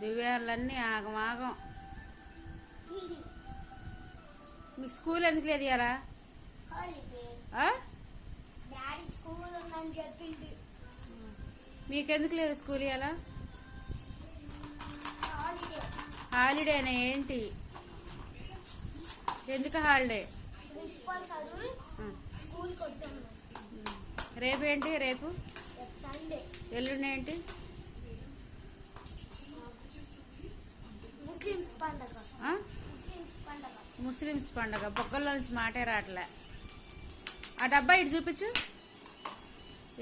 దివ్యాలన్నీ ఆగం ఆగం మీకు స్కూల్ ఎందుకు లేదు చెప్పింది మీకెందుకు లేదు స్కూల్ హాలిడే. హాలిడేనా ఏంటి? ఎందుకు హాలిడే? వచ్చాము. రేపేంటి రేపు? సండే ఎల్లుండి ఏంటి ముస్లిమ్స్ పండగ. బొక్కల్లో నుంచి మాటే రావట్లే. ఆ డబ్బా ఇటు చూపించు.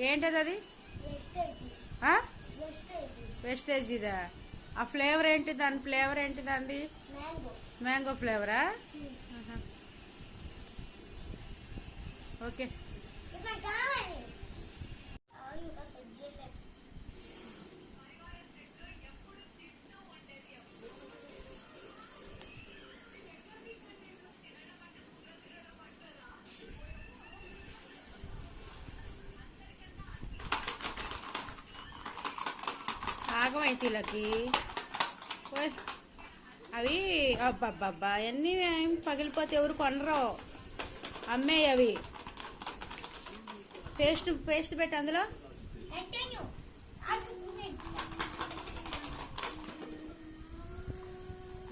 ఏంటది అది? వెస్టేజ్ ఇదా ఆ ఫ్లేవర్ ఏంటి దాని ఫ్లేవర్ ఏంటి దాన్ని మ్యాంగో ఫ్లేవరా. ఓకే. ఆగమైతే వీళ్ళకి. అవి అబ్బబ్బబ్బా అవన్నీ ఏం పగిలిపోతే ఎవరు కొనరు. అమ్మేయి అవి. పేస్ట్ పేస్ట్ పెట్టి అందులో.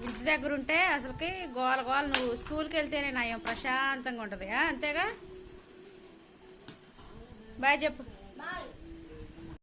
ఇంటి దగ్గర ఉంటే అసలుకి గోల గోల నువ్వు స్కూల్కి వెళ్తేనే నయం ప్రశాంతంగా ఉంటుంది. అంతేగా? బాయ్ చెప్పు.